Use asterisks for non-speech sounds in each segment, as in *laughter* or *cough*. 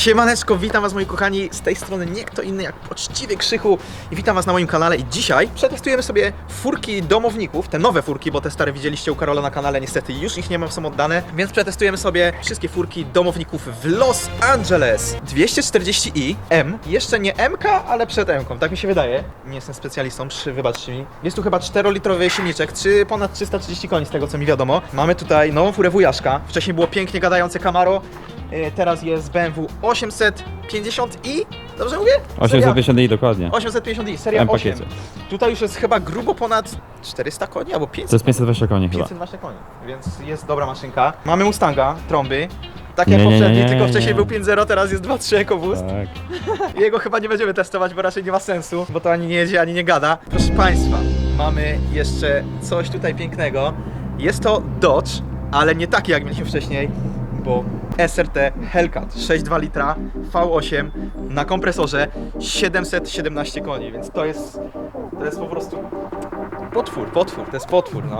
Siemaneczko, witam was moi kochani, z tej strony nie kto inny jak poczciwy Krzychu. I witam was na moim kanale. I dzisiaj przetestujemy sobie furki domowników, te nowe furki, bo te stare widzieliście u Karola na kanale, niestety już ich nie mam, są oddane, więc przetestujemy sobie wszystkie furki domowników w Los Angeles. 240i M, jeszcze nie MK, ale przed M, tak mi się wydaje, nie jestem specjalistą, przy, wybaczcie mi, jest tu chyba 4-litrowy silniczek, czy ponad 330 koni z tego co mi wiadomo, mamy tutaj nową furę wujaszka, wcześniej było pięknie gadające Camaro, E, Teraz jest BMW 850i, dobrze mówię? Seria 850 i dokładnie. 850i, seria M 8. pakiecie. Tutaj już jest chyba grubo ponad 400 koni albo To 500, jest 520 koni chyba. 520 koni, więc jest dobra maszynka. Mamy Mustanga, trąby. Tak jak Nie, nie, nie, poprzedni, nie, tylko nie, wcześniej nie. był 5.0, teraz jest 2.3 EcoBoost. Tak. *laughs* Jego chyba nie będziemy testować, bo raczej nie ma sensu, bo to ani nie jedzie, ani nie gada. Proszę Państwa, mamy jeszcze coś tutaj pięknego. Jest to Dodge, ale nie taki jak mieliśmy wcześniej, bo SRT Hellcat 6,2 litra V8 na kompresorze 717 koni, więc to jest, to jest po prostu potwór, potwór, to jest potwór, no.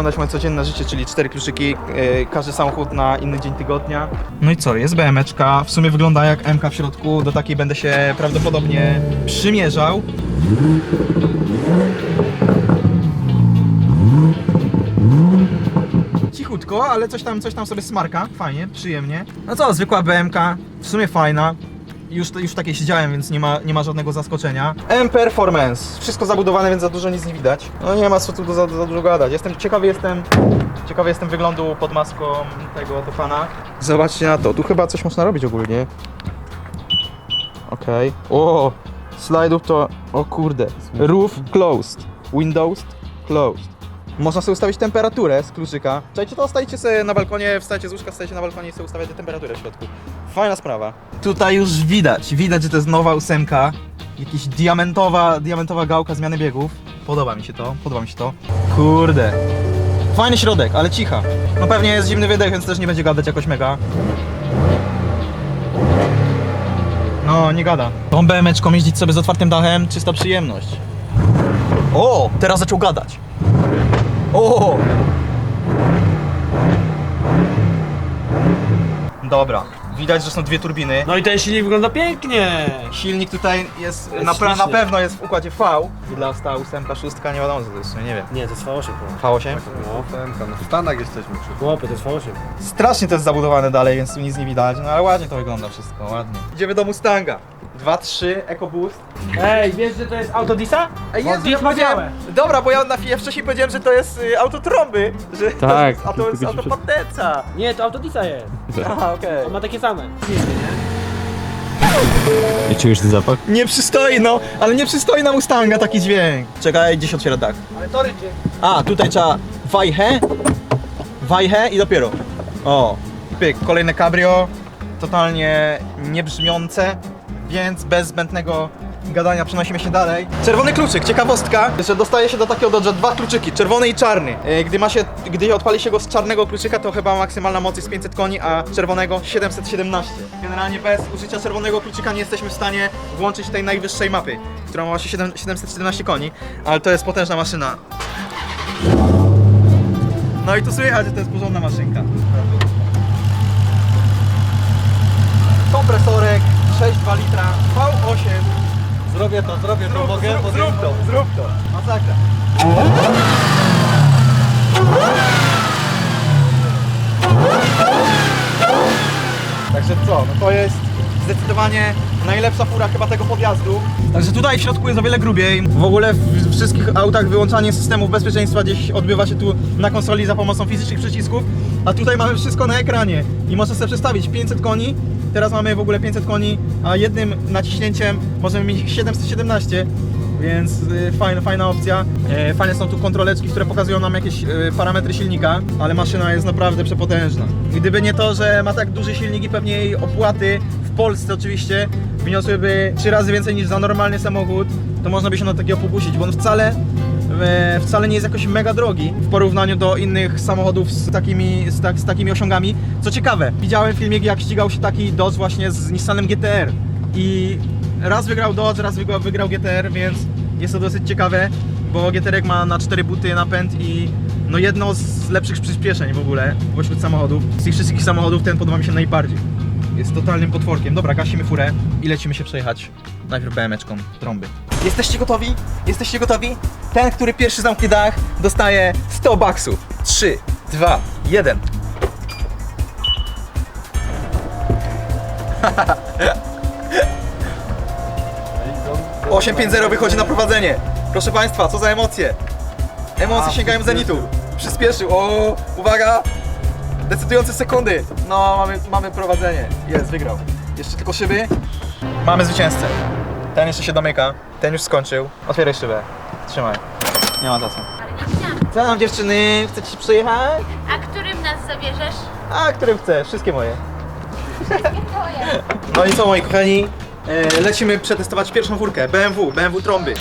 Wyglądać moje codzienne życie, czyli cztery kluczyki, yy, każdy samochód na inny dzień tygodnia. No i co, jest BMeczka, w sumie wygląda jak MK w środku, do takiej będę się prawdopodobnie przymierzał. Cichutko, ale coś tam, coś tam sobie smarka, fajnie, przyjemnie. No co, zwykła BMK, w sumie fajna. Już, już takiej siedziałem, więc nie ma, nie ma żadnego zaskoczenia. M Performance. Wszystko zabudowane, więc za dużo nic nie widać. No nie ma co tu za, za dużo gadać. Jestem ciekawy jestem. Ciekawy jestem wyglądu pod maską tego oto pana. Zobaczcie na to. Tu chyba coś można robić ogólnie. Okej. O! Slajdów to. O kurde. Roof closed. Windows closed. Można sobie ustawić temperaturę z kluczyka. Czekajcie, to stajecie sobie na balkonie, wstajecie z łóżka, stajecie na balkonie i sobie ustawiacie temperaturę w środku. Fajna sprawa. Tutaj już widać, widać, że to jest nowa ósemka. Jakiś diamentowa, diamentowa gałka zmiany biegów. Podoba mi się to, podoba mi się to. Kurde. Fajny środek, ale cicha. No pewnie jest zimny wydech, więc też nie będzie gadać jakoś mega. No, nie gada. Tą BM-eczką jeździć sobie z otwartym dachem, czysta przyjemność. O, teraz zaczął gadać. O! Dobra, widać, że są dwie turbiny. No i ten silnik wygląda pięknie! Silnik tutaj jest, Jest na, pra- na śliczny. pewno jest w układzie V. I dla sta ósemka, szóstka, nie wiadomo co to jest, nie wiem. Nie, to jest V8 chyba. V8? No, No w Stanach jesteśmy przy chłopie, to jest V8. Strasznie to jest zabudowane dalej, więc tu nic nie widać, no ale ładnie to wygląda wszystko, ładnie. Idziemy do Mustanga. 2.3 EcoBoost. Ej, wiesz, że to jest Autodisa? Ej, Jezu, Dis ja powiedziałem, dobra, bo ja na chwilę wcześniej powiedziałem, że to jest y, auto trąby, że to Tak, jest, a to jest auto pateca. Nie, to Autodisa jest. Aha, okej. On ma takie same. I czujesz ten zapach? Nie przystoi, no, ale nie przystoi na Mustanga taki dźwięk. Czekaj, gdzieś otwiera dach. Ale to rydzie. A, tutaj trzeba wajchę, wajchę i dopiero. O, pyk, kolejne cabrio, totalnie niebrzmiące, więc bez zbędnego gadania przenosimy się dalej. Czerwony kluczyk, ciekawostka, że dostaje się do takiego Dodge'a dwa kluczyki, czerwony i czarny. E, Gdy ma się, gdy odpali się go z czarnego kluczyka, to chyba maksymalna moc jest 500 koni, a czerwonego 717. Generalnie bez użycia czerwonego kluczyka nie jesteśmy w stanie włączyć tej najwyższej mapy, która ma właśnie 7, 717 koni, ale to jest potężna maszyna. No i tu słychać, że to jest porządna maszynka. Kompresorek 6,2 litra V8. Zrobię to, zrobię to, mogę? zrób, zrób to, zrób to. Masakra. Także co, no to jest zdecydowanie najlepsza fura chyba tego podjazdu. Także tutaj w środku jest o wiele grubiej. W ogóle w wszystkich autach wyłączanie systemów bezpieczeństwa gdzieś odbywa się tu na konsoli za pomocą fizycznych przycisków, a tutaj mamy wszystko na ekranie i można sobie przestawić 500 koni, teraz mamy w ogóle 500 koni, a jednym naciśnięciem możemy mieć 717 więc y, fajna, fajna opcja. E, fajne są tu kontroleczki, które pokazują nam jakieś y, parametry silnika, ale maszyna jest naprawdę przepotężna. Gdyby nie to, że ma tak duży silnik i pewnie jej opłaty Polsce oczywiście wyniosłyby trzy razy więcej niż za normalny samochód, to można by się na takiego pokusić, bo on wcale e, wcale nie jest jakoś mega drogi w porównaniu do innych samochodów z takimi, z, tak, z takimi osiągami. Co ciekawe, widziałem filmik jak ścigał się taki Dodge właśnie z Nissanem GTR i raz wygrał Dodge, raz wygrał, wygrał GTR, więc jest to dosyć ciekawe, bo GTR ma na 4 buty napęd i no jedno z lepszych przyspieszeń w ogóle pośród samochodów. Z tych wszystkich samochodów ten podoba mi się najbardziej. Jest totalnym potworkiem. Dobra, gasimy furę i lecimy się przejechać najpierw BM-eczką trąby. Jesteście gotowi? Jesteście gotowi? Ten, który pierwszy zamknie dach, dostaje 100 baksów. 3, 2, 1. Osiem 8-5-0 wychodzi na prowadzenie. Proszę Państwa, co za emocje. Emocje A, sięgają zenitu. Przyspieszył. O, uwaga. Decydujące sekundy. No, mamy, mamy prowadzenie. Jest, wygrał. Jeszcze tylko szyby. Mamy zwycięzcę. Ten jeszcze się domyka. Ten już skończył. Otwieraj szybę. Trzymaj. Nie ma za co. Ale nie widziałam. Co tam dziewczyny? Chcecie się przejechać? A którym nas zabierzesz? A, którym chcesz. Wszystkie moje. No i co moi kochani? E, lecimy przetestować pierwszą furkę. BMW, BMW trąby.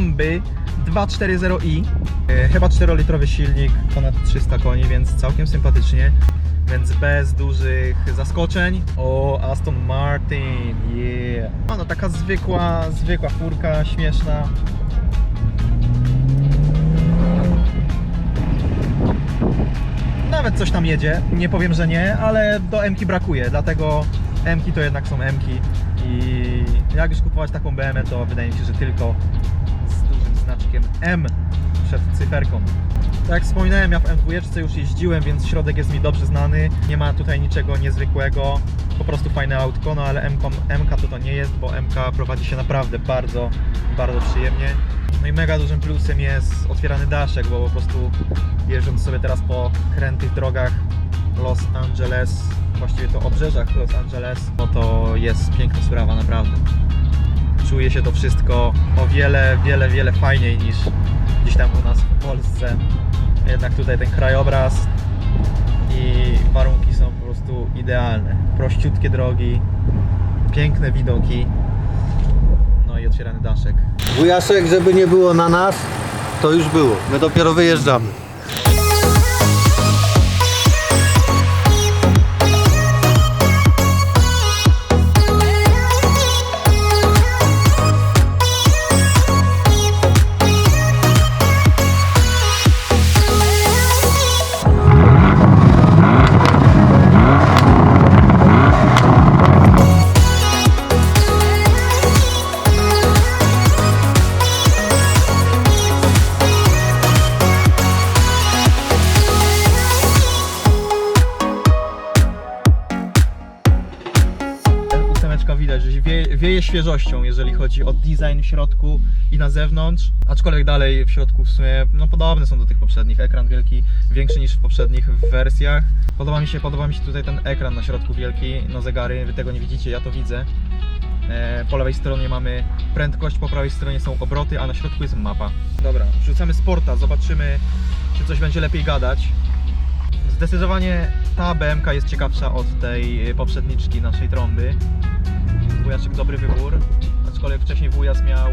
Trąby 240i. E, chyba 4-litrowy silnik, ponad 300 koni, więc całkiem sympatycznie. Więc bez dużych zaskoczeń. O, Aston Martin, yeah. No, taka zwykła, zwykła furka, śmieszna. Nawet coś tam jedzie, nie powiem, że nie, ale do M-ki brakuje, dlatego M-ki to jednak są M-ki i jak już kupować taką BMW, to wydaje mi się, że tylko znaczkiem M przed cyferką. Tak jak wspominałem, ja w M2 już jeździłem, więc środek jest mi dobrze znany, nie ma tutaj niczego niezwykłego, po prostu fajne autko, no ale M-ko, MK to to nie jest, bo MK prowadzi się naprawdę bardzo, bardzo przyjemnie. No i mega dużym plusem jest otwierany daszek, bo po prostu jeżdżąc sobie teraz po krętych drogach Los Angeles, właściwie to obrzeżach Los Angeles, no to jest piękna sprawa, naprawdę. Czuje się to wszystko o wiele, wiele, wiele fajniej niż gdzieś tam u nas w Polsce. Jednak tutaj ten krajobraz i warunki są po prostu idealne. Prościutkie drogi, piękne widoki, no i otwierany daszek. Wujaszek, żeby nie było na nas, to już było. My dopiero wyjeżdżamy. Widać, że wieje, wieje świeżością, jeżeli chodzi o design w środku i na zewnątrz. Aczkolwiek dalej w środku w sumie no, podobne są do tych poprzednich. Ekran wielki, większy niż w poprzednich wersjach. Podoba mi się, podoba mi się tutaj ten ekran na środku wielki, no zegary, wy tego nie widzicie, ja to widzę. E, po lewej stronie mamy prędkość, po prawej stronie są obroty, a na środku jest mapa. Dobra, wrzucamy sporta, zobaczymy czy coś będzie lepiej gadać. Zdecydowanie ta BMK jest ciekawsza od tej poprzedniczki naszej trąby. Wujaszek dobry wybór, aczkolwiek wcześniej wujas miał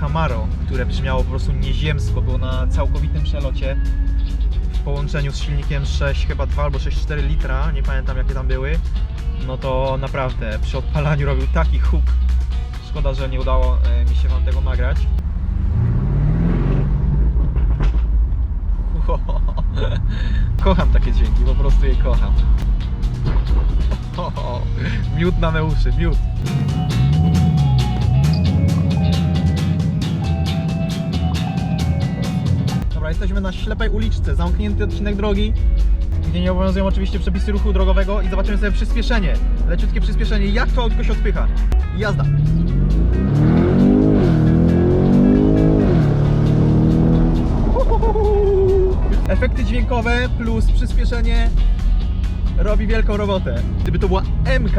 Camaro, które brzmiało po prostu nieziemsko, było na całkowitym przelocie w połączeniu z silnikiem 6, chyba 2 albo 6,4 litra, nie pamiętam jakie tam były. No to naprawdę przy odpalaniu robił taki huk. Szkoda, że nie udało e, mi się Wam tego nagrać. *laughs* Kocham takie dźwięki, po prostu je kocham. Miód na me uszy, miód. jesteśmy na ślepej uliczce, zamknięty odcinek drogi, gdzie nie obowiązują oczywiście przepisy ruchu drogowego i zobaczymy sobie przyspieszenie, leciutkie przyspieszenie, jak to autko się odpycha. Jazda. Efekty dźwiękowe plus przyspieszenie robi wielką robotę. Gdyby to była MK,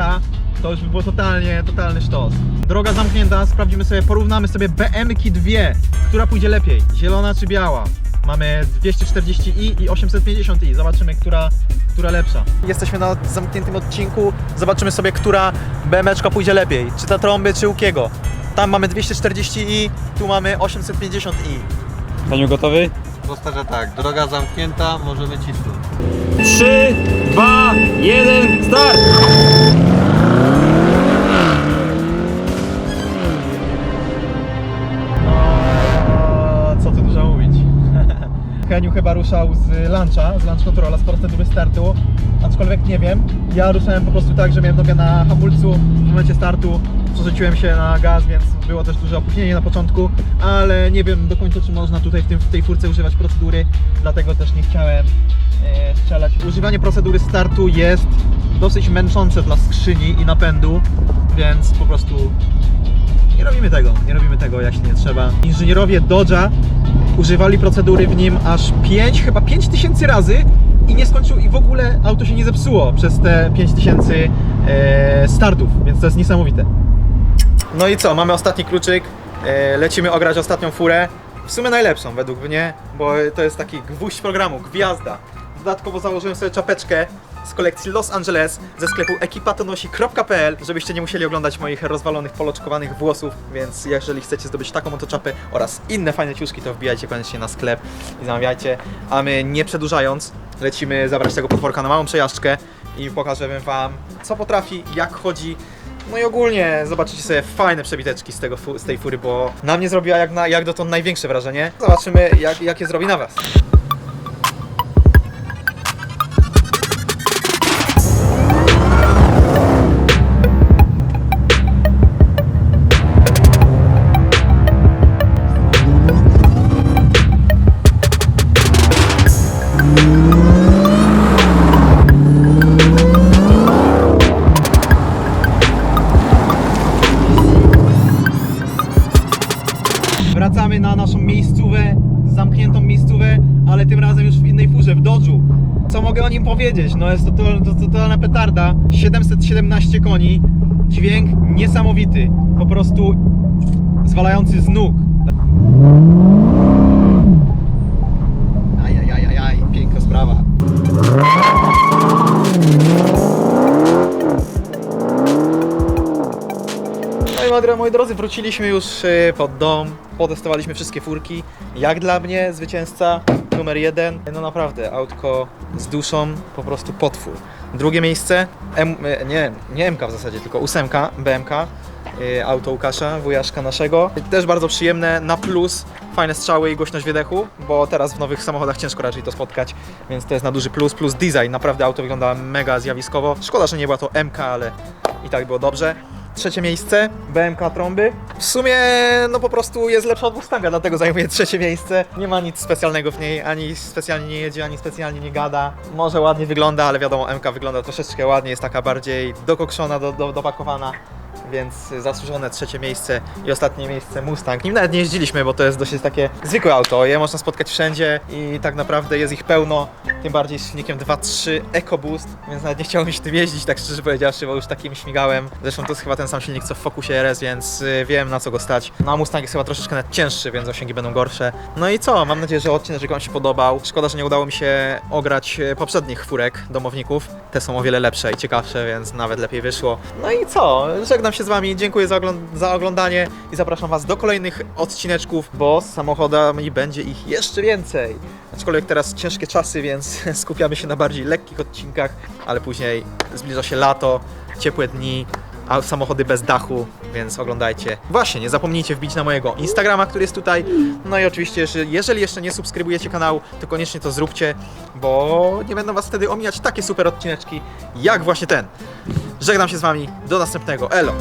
to już by było totalnie, totalny sztos. Droga zamknięta, sprawdzimy sobie, porównamy sobie BM-ki dwie, która pójdzie lepiej, zielona czy biała. Mamy 240i i 850i, zobaczymy, która, która lepsza. Jesteśmy na zamkniętym odcinku, zobaczymy sobie, która BM-czka pójdzie lepiej, czy ta trąby, czy Łukiego. Tam mamy 240i, tu mamy 850i. Taniu gotowy? Powtarzę tak, droga zamknięta, możemy cisnąć. 3, 2, 1, start! No, co tu dużo mówić. *laughs* Heniu chyba ruszał z luncha, z lunch controla, z procedury startu. Aczkolwiek nie wiem, ja ruszałem po prostu tak, że miałem nogę na hamulcu w momencie startu, przerzuciłem się na gaz, więc było też duże opóźnienie na początku, ale nie wiem do końca, czy można tutaj w, tym, w tej furce używać procedury, dlatego też nie chciałem e, strzelać. Używanie procedury startu jest dosyć męczące dla skrzyni i napędu, więc po prostu nie robimy tego, nie robimy tego, jak nie trzeba. Inżynierowie Dodge'a używali procedury w nim aż 5, chyba 5 tysięcy razy i nie skończył, i w ogóle auto się nie zepsuło przez te 5 tysięcy e, startów, więc to jest niesamowite. No i co, mamy ostatni kluczyk, e, lecimy ograć ostatnią furę. W sumie najlepszą według mnie, bo to jest taki gwóźdź programu, gwiazda. Dodatkowo założyłem sobie czapeczkę z kolekcji Los Angeles ze sklepu ekipatonosi.pl, żebyście nie musieli oglądać moich rozwalonych, poloczkowanych włosów, więc jeżeli chcecie zdobyć taką oto czapę oraz inne fajne ciuszki, to wbijajcie koniecznie na sklep i zamawiajcie. A my nie przedłużając, lecimy zabrać tego potworka na małą przejażdżkę i pokażemy wam, co potrafi, jak chodzi, no i ogólnie zobaczycie sobie fajne przebiteczki z, tego, z tej fury, bo na mnie zrobiła jak, na, jak dotąd największe wrażenie. Zobaczymy jak, jakie zrobi na was. Powiedzieć? No jest to, to, to totalna petarda. 717 koni, dźwięk niesamowity, po prostu zwalający z nóg. Ajajajajaj, piękna sprawa. No i moi drodzy, wróciliśmy już y, pod dom, potestowaliśmy wszystkie furki. Jak dla mnie zwycięzca numer jeden, no naprawdę, autko z duszą, po prostu potwór. Drugie miejsce, M, e, nie, nie MK w zasadzie, tylko ósemka, BMK, y, auto Łukasza, wujaszka naszego. Też bardzo przyjemne, na plus, fajne strzały i głośność wydechu, bo teraz w nowych samochodach ciężko raczej to spotkać, więc to jest na duży plus, plus design, naprawdę auto wygląda mega zjawiskowo. Szkoda, że nie była to MK, ale i tak było dobrze. Trzecie miejsce, BMK trąby. W sumie, no po prostu jest lepsza od Mustanga, dlatego zajmuje trzecie miejsce. Nie ma nic specjalnego w niej, ani specjalnie nie jedzie, ani specjalnie nie gada. Może ładnie wygląda, ale wiadomo, MK wygląda troszeczkę ładnie, jest taka bardziej dokokszona, do, do, dopakowana. Więc zasłużone trzecie miejsce i ostatnie miejsce Mustang. Nim nawet nie jeździliśmy, bo to jest dosyć takie zwykłe auto. Je można spotkać wszędzie i tak naprawdę jest ich pełno. Tym bardziej z silnikiem 2.3 EcoBoost, więc nawet nie chciało mi się tym jeździć, tak szczerze powiedziawszy, bo już takim śmigałem. Zresztą to jest chyba ten sam silnik co w Focusie RS, więc y, wiem na co go stać. No a Mustang jest chyba troszeczkę nawet cięższy, więc osiągi będą gorsze. No i co? Mam nadzieję, że odcinek Wam się podobał. Szkoda, że nie udało mi się ograć y, poprzednich furek domowników. Te są o wiele lepsze i ciekawsze, więc nawet lepiej wyszło. No i co? Żegnam się z Wami, dziękuję za, ogląd- za oglądanie i zapraszam Was do kolejnych odcineczków, bo z samochodami będzie ich jeszcze więcej. Aczkolwiek teraz ciężkie czasy, więc *laughs* skupiamy się na bardziej lekkich odcinkach, ale później zbliża się lato, ciepłe dni, a samochody bez dachu, więc oglądajcie. Właśnie, nie zapomnijcie wbić na mojego Instagrama, który jest tutaj. No i oczywiście, że jeżeli jeszcze nie subskrybujecie kanału, to koniecznie to zróbcie, bo nie będą Was wtedy omijać takie super odcineczki, jak właśnie ten. Żegnam się z Wami, do następnego, elo!